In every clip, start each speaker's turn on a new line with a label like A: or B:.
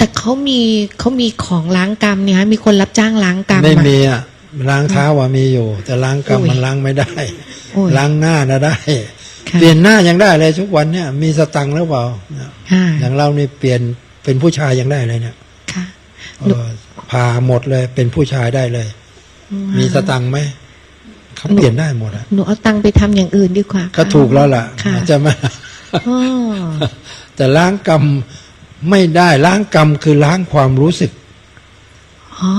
A: แต่เขามีเขามีของล้างกรรมเนี่ยฮะมีคนรับจ้างล้างกรรม
B: ไม่
A: อะ
B: มีอะล้างเท้าว่ามีอยู่ แต่ล้างกรรม
A: อุ้ย
B: มันล้างไม่ได้
A: โอ้ย
B: ล้างหน้านะได้
A: ค่ะ
B: เปลี่ยนหน้ายังได้เลยทุกวันเนี่ย มีสตังค์หรือเปล่าเนี่ย
A: ค่ะ
B: อย่างเรานี่เปลี่ยนเป็นผู้ชายยังได้เลยเนี่ย
A: ค่ะ
B: เออผ่าหมดเลยเป็นผู้ชายได้เลย มีสตังค์ไหมเขาเปลี่ยนได้หมดอะ
A: หนูเอาตังค์ไปทำอย่างอื่นดีกว่า
B: ก็ถูกแล้วล่ะ
A: ค่ะ
B: ใช่ไหม
A: อ๋อ
B: แต่ล้างกรรม ไม่ได้ล้างกรรมคือล้างความรู้สึก
A: อ๋อ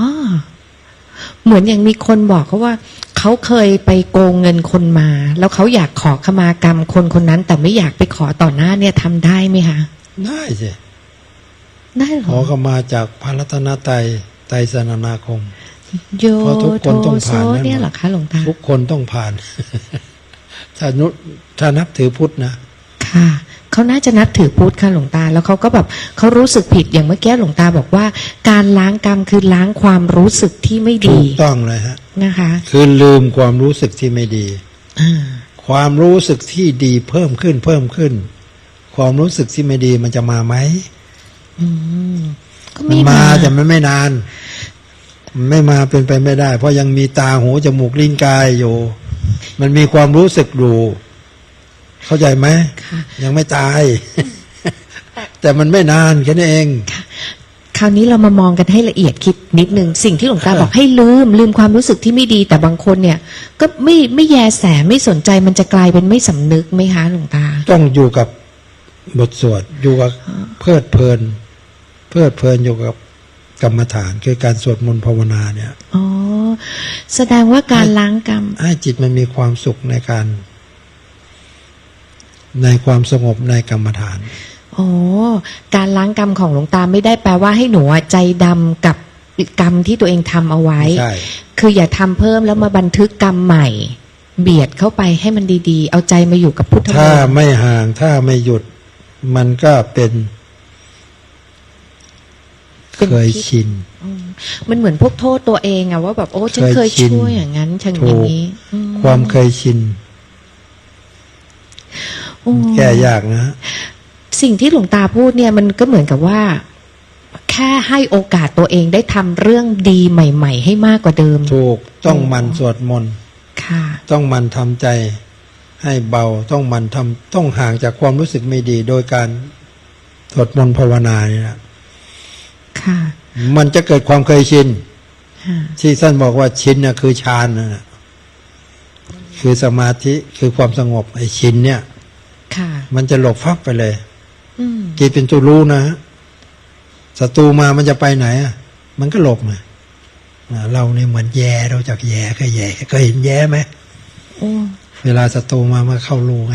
A: เหมือนอย่างมีคนบอกเขาว่าเขาเคยไปโกงเงินคนมา แล้วเขาอยากขอขมากรรมคนคนนั้น แต่ไม่อยากไปขอต่อหน้าเนี่ยทำได้ไหมคะ
B: ได้สิ
A: ได้เหร
B: ขอ
A: อ
B: เข้ามาจากพระรัตนตรัยไตรสนานาคม
A: โย
B: เพราะทุกคนต้อง
A: โทโซ
B: ผ่านนั่นหมด
A: เนี่ยเหรอคะหลวงตา
B: ทุกคนต้องผ่านถ้านุถ้านับถือพุทธนะ
A: ค่ะ เขาน่าจะนับถือพุทธค่ะหลวงตา แล้วเขาก็แบบเขารู้สึกผิดอย่างเมื่อกี้หลวงตาบอกว่า การล้างกรรมคือล้างความรู้สึกที่ไม่
B: ถู
A: ดี
B: กต้องเลยฮะ
A: นะคะ
B: คือลืมความรู้สึกที่ไม่ดี
A: อ่า
B: ความรู้สึกที่ดีเพิ่มขึ้นเพิ่มขึ้น ความรู้สึกที่ไม่ดีมันจะมาไหม
A: อืมก็
B: มั
A: ไม่
B: นมา
A: มา
B: แต่มันไม่นาน มันไม่มาเป็นไปไม่ได้ เพราะยังมีตาหูจมูกลิ้นกายอยู่ มันมีความรู้สึกอยู่ เข้าใจไหม
A: ค่ะ
B: ยังไม่ตาย แต่มันไม่นานแค่นั้นเอง
A: คราวนี้เรามามองกันให้ละเอียดคิดนิดนึงสิ่งที่หลวงตา
B: ค่ะ
A: บอกให้ลืม ลืมความรู้สึกที่ไม่ดีแต่บางคนเนี่ย ก็ไม่ไม่แยแสไม่สนใจมันจะกลายเป็นไม่สำนึกไหมคะหลวงตา
B: ต้องอยู่กับบทสวดอยู่กับเพลิดเพลิน เพลิดเพลินอยู่กับกรรมฐานคือการสวดมนต์ภาวนาเนี่ย
A: อ๋อแสดงว่าการล้างกรรม
B: ให้จิตมันมีความสุขในการ ในความสงบในกรรมฐาน
A: อ๋อการล้างกรรมของหลวงตาไม่ได้แปลว่าให้หนูอะใจดำกับกรรมที่ตัวเองทำเอาไว้
B: ใช่
A: คืออย่าทำเพิ่มแล้วมาบันทึกกรรมใหม่ เบียดเข้าไปให้มันดีๆ เอาใจมาอยู่กับพุทธม
B: ถ้าน
A: ต์
B: ไม่ห่างถ้าไม่หยุดมันก็เป็นเคยชิน
A: อืมมันเหมือนพวกโทษตัวเองอะว่าแบบโอ้ฉันเค
B: เค
A: ย
B: ยชิน
A: ช่วยอย่างนั้นฉันอย่างนี้อื
B: ความเคยชิน
A: โอ้
B: แก้ยากนะ
A: สิ่งที่หลวงตาพูดเนี่ยมันก็เหมือนกับว่า แค่ให้โอกาสตัวเองได้ทำเรื่องดีใหม่ ๆ ให้มากกว่าเดิม
B: ถูกต้องหมันสวดมนต์
A: ค่ะ
B: ต้องหมันทำใจให้เบาต้องหมันทำต้องห่างจากความรู้สึกไม่ดี โดยการสวดมนต์ภาวนาเนี่ยนะ
A: ค่ะ
B: มันจะเกิดความเคยชิน
A: ค่ะ
B: ที่ท่านบอกว่าชินน่ะคือฌานน่ะคือสมาธิคือความสงบไอ้ชินเนี่ย
A: ค่ะ
B: มันจะหลบฟับไปเลย
A: อืม
B: จิตเป็นตัวรู้นะศัตรูมามันจะไปไหนอะ มันก็หลบไงอ่าเราเนี่ยเหมือนแย่เราจากแย่ก็แย่เคยเห็นแย่ไหม
A: โอ้
B: เวลาศัตรูมามาเข้ารูไง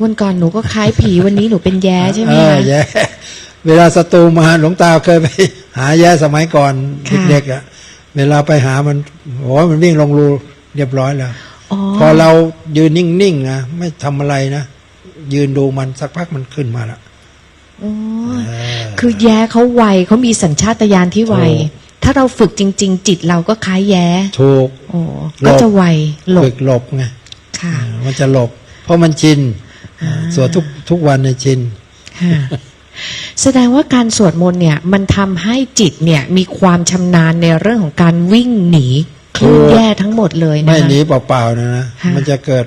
A: วันก่อนหนูก็คล้ายผีวันนี้หนูเป็นแย้ใช่ไหม
B: เออ
A: คะ
B: แย่เวลาศัตรูมาหลวงตาเคยไป หาแย่สมัยก่อน
A: ค่ะ
B: เด็กๆอะ เวลาไปหามันโอ้ยมันวิ่งลงรูเรียบร้อยแล้ว
A: อ๋อ
B: พอเรายืนนิ่งๆนะไม่ทำอะไรนะ ยืนดูมันสักพักมันขึ้นมาละ
A: อ๋อ
B: เออ
A: คือแย้เขาไวเขามีสัญชาตญาณที่ไว
B: ถูก
A: ถ้าเราฝึกจริง ๆ จิตเราก็คล้ายแย้
B: ถูก
A: โอ้
B: หลบ
A: ก็จะไวหล
B: ฝึ
A: บ
B: กหลบไง
A: ค่ะ
B: เออมันจะหลบ เพราะมันชิน
A: อ่า
B: สวดทุกทุกวันในยชิน
A: ค่ะแสดงว่าการสวดมนต์เนี่ย มันทำให้จิตเนี่ยมีความชำนาญในเรื่องของการวิ่งหนีคลื่นแย่ทั้งหมดเลยนะ
B: ไม่
A: คะ
B: หนีเปล่าๆนะนะ
A: ค่ะ
B: มันจะเกิด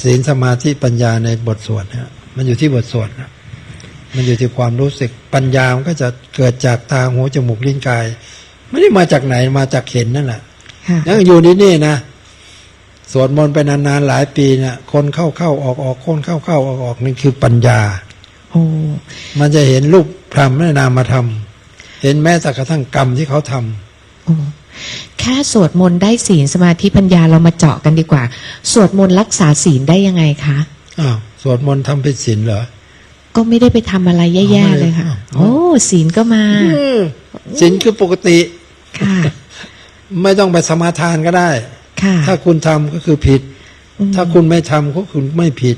B: ศีลสมาธิปัญญาในบทสวดนะมันอยู่ที่บทสวดนะมันอยู่ที่ความรู้สึกปัญญามันก็จะเกิดจากตาหูจมูกลิ้นกาย ไม่ได้มาจากไหนมาจากเห็นนั่นแหละ
A: ค่ะ
B: ยังอยู่นี่นี่นะสวดมนต์ไปนานๆหลายปีเนี่ยคนเข้าเข้าออกออกคนเข้าเข้าออกออกนี่คือปัญญา
A: โอ้
B: มันจะเห็นรูปธรรมและนามธรรมเห็นแม้แต่กระทั่งกรรมที่เขาทำ
A: โอ้ แค่สวดมนต์ได้ศีลสมาธิปัญญาเรามาเจาะกันดีกว่า สวดมนต์รักษาศีลได้ยังไงคะ
B: อ้าวสวดมนต์ทำเป็นศีลเหรอ
A: ก็ไม่ได้ไปทำอะไรแย่ๆเลยค่ะ
B: อ๋อ
A: โอ้ศีลก็มา
B: ศีลคือปกติ
A: ค่ะ
B: ไม่ต้องไปสมาทานก็ได้
A: ค่ะ
B: ถ้าคุณทำก็คือผิด
A: อืม
B: ถ้าคุณไม่ทำก็คุณไม่ผิด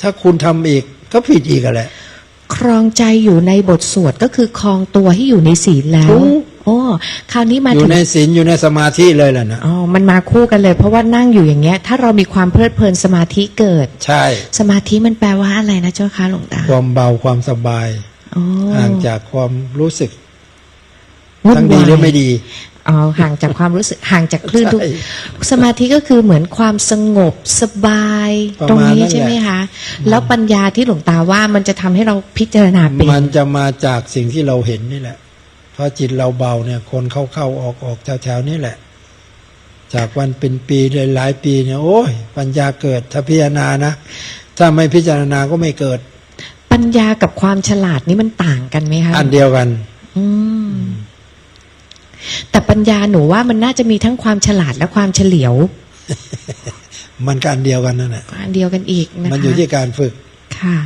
B: ถ้าคุณทำอีกก็ผิดอีกอะแหละ
A: ครองใจอยู่ในบทสวดก็คือครองตัวให้อยู่ในศีลแล้ว
B: ถูก
A: โอ้คราวนี้มา
B: อยู่
A: ถึง
B: ในศีลอยู่ในสมาธิเลยแหละนะ
A: อ๋อมันมาคู่กันเลย เพราะว่านั่งอยู่อย่างเงี้ย ถ้าเรามีความเพลิดเพลินสมาธิเกิด
B: ใช่
A: สมาธิมันแปลว่าอะไรนะเจ้าคะหลวงตา
B: ความเบาความสบาย
A: อ๋อ
B: ห่างจากความรู้สึก
A: วุ่น
B: ทั้งดีหรือ
A: วาย
B: ไม่ดี
A: อ๋อห่างจากความรู้สึกห่างจากคลื่นทุก
B: ใช่
A: สมาธิก็คือเหมือนความสงบสบาย
B: ประ
A: ตรง
B: มาณ
A: นี้
B: นั้น
A: ใช่ไหม
B: แหละ
A: คะ แล้วปัญญาที่หลวงตาว่ามันจะทำให้เราพิจารณาเป็น
B: มันจะมาจากสิ่งที่เราเห็นนี่แหละเพ ราะจิตเราเบาเนี่ย คนเข้าเข้าออกออกแถวๆนี่แหละ จากวันเป็นปีเลยหลายปีเนี่ย โอ้ยปัญญาเกิดถ้าพิจารณานะถ้าไม่พิจารณาก็ไม่เกิด
A: ปัญญากับความฉลาดนี่มันต่างกันไหมคะ
B: อันเดียวกัน
A: อืมแต่ปัญญาหนูว่ามันน่าจะมีทั้งความฉลาดและความเฉลียว
B: มันก็อันเดียวกันนั่นแหละ
A: อันเดียวกันอีกนะคะ
B: มันอยู่ที่การฝึก
A: ค่ะ